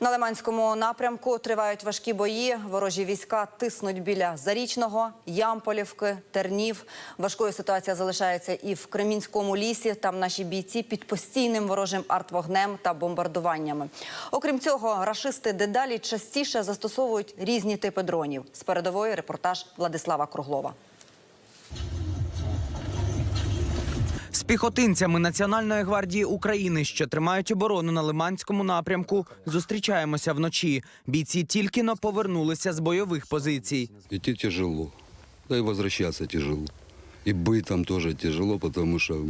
На Лиманському напрямку тривають важкі бої. Ворожі війська тиснуть біля Зарічного, Ямполівки, Тернів. Важкою ситуація залишається і в Кремінському лісі. Там наші бійці під постійним ворожим артвогнем та бомбардуваннями. Окрім цього, рашисти дедалі частіше застосовують різні типи дронів. З передової репортаж Владислава Круглова. З піхотинцями Національної гвардії України, що тримають оборону на Лиманському напрямку, зустрічаємося вночі. Бійці тільки но повернулися з бойових позицій. Идти тяжело, да и возвращаться тяжело. И быть там тоже тяжело, потому что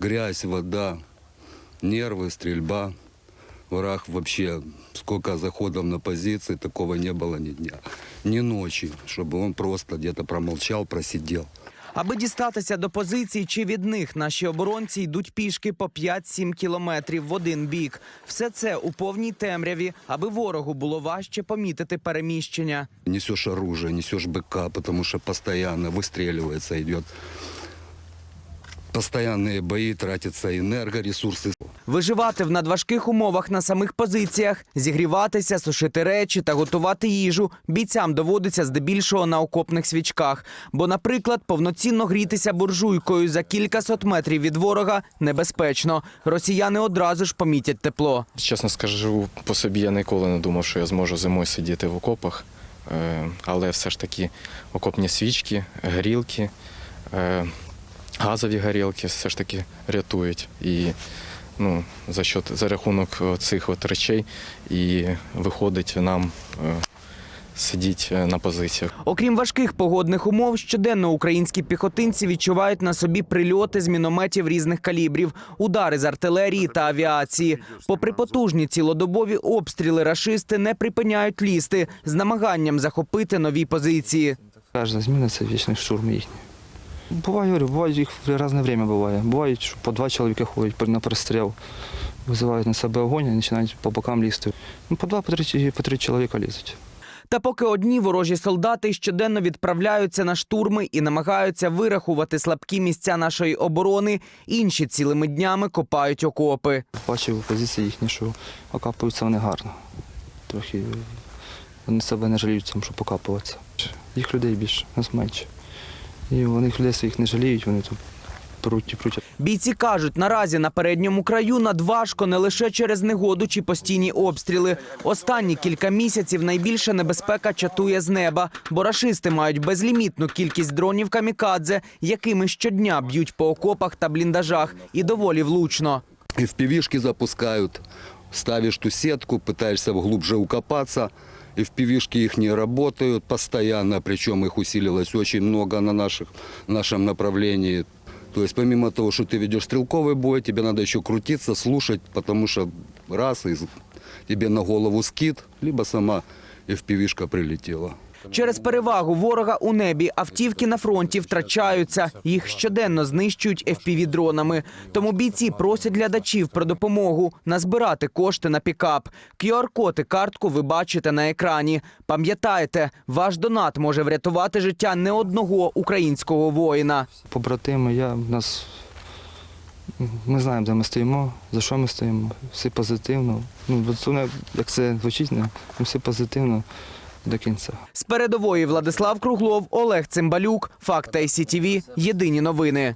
грязь, вода, нервы, стрельба. Враг вообще, сколько заходов на позиции, такого не было ни дня, ни ночи, чтобы он просто где-то промолчал, просидел. Аби дістатися до позицій чи від них, наші оборонці йдуть пішки по 5-7 кілометрів в один бік. Все це у повній темряві, аби ворогу було важче помітити переміщення. Несешь оружие, несешь БК, потому что постоянно выстреливается, идет. Постоянные бои, тратятся энергоресурсы. Виживати в надважких умовах на самих позиціях, зігріватися, сушити речі та готувати їжу бійцям доводиться здебільшого на окопних свічках. Бо, наприклад, повноцінно грітися буржуйкою за кількасот метрів від ворога небезпечно. Росіяни одразу ж помітять тепло. Чесно скажу, по собі я ніколи не думав, що я зможу зимою сидіти в окопах. Е, Але все ж таки окопні свічки, горілки, е, газові горілки все ж таки рятують. І ну, за, счет, за рахунок цих от речей і виходить нам е, сидіти на позиціях. Окрім важких погодних умов, щоденно українські піхотинці відчувають на собі прильоти з мінометів різних калібрів, удари з артилерії та авіації. Попри потужні цілодобові обстріли, рашисти не припиняють лізти з намаганням захопити нові позиції. Кожна зміна це вічний штурм їхній. Буває, говорю, буває їх в різне время буває. Бувають, що по два чоловіка ходять на перестріл, визивають на себе огонь і починають по бокам лізти. Ну, по два, по три, по три чоловіка лізуть. Та поки одні ворожі солдати щоденно відправляються на штурми і намагаються вирахувати слабкі місця нашої оборони, інші цілими днями копають окопи. Бачив позиції їхні, що окапуються вони гарно. Трохи вони себе не жаліють, щоб покапуватися. Їх людей більше, нас менше. І вони людей своїх не жаліють, вони тут пруть і пруть. Бійці кажуть, наразі на передньому краю надважко не лише через негоду чи постійні обстріли. Останні кілька місяців найбільша небезпека чатує з неба, бо рашисти мають безлімітну кількість дронів камікадзе, якими щодня б'ють по окопах та бліндажах, і доволі влучно. И в пивишки запускают, ставишь ту сетку, пытаешься глубже укопаться, и в пивишки их не работают постоянно, причем их усилилось очень много на наших, нашем направлении. То есть помимо того, что ты ведешь стрелковый бой, тебе надо еще крутиться, слушать, потому что раз, и тебе на голову скид, либо сама FPV-шка прилетела. Через перевагу ворога у небі автівки на фронті втрачаються. Їх щоденно знищують FPV-дронами. Тому бійці просять глядачів про допомогу назбирати кошти на пікап. QR-код і картку ви бачите на екрані. Пам'ятайте, ваш донат може врятувати життя не одного українського воїна. Побратими, я в нас. Ми знаємо, де ми стоїмо, за що ми стоїмо. Всі позитивно. Ну, як це звучить, не, всі позитивно до кінця. З передової Владислав Круглов, Олег Цимбалюк, Факт ICTV. Єдині новини.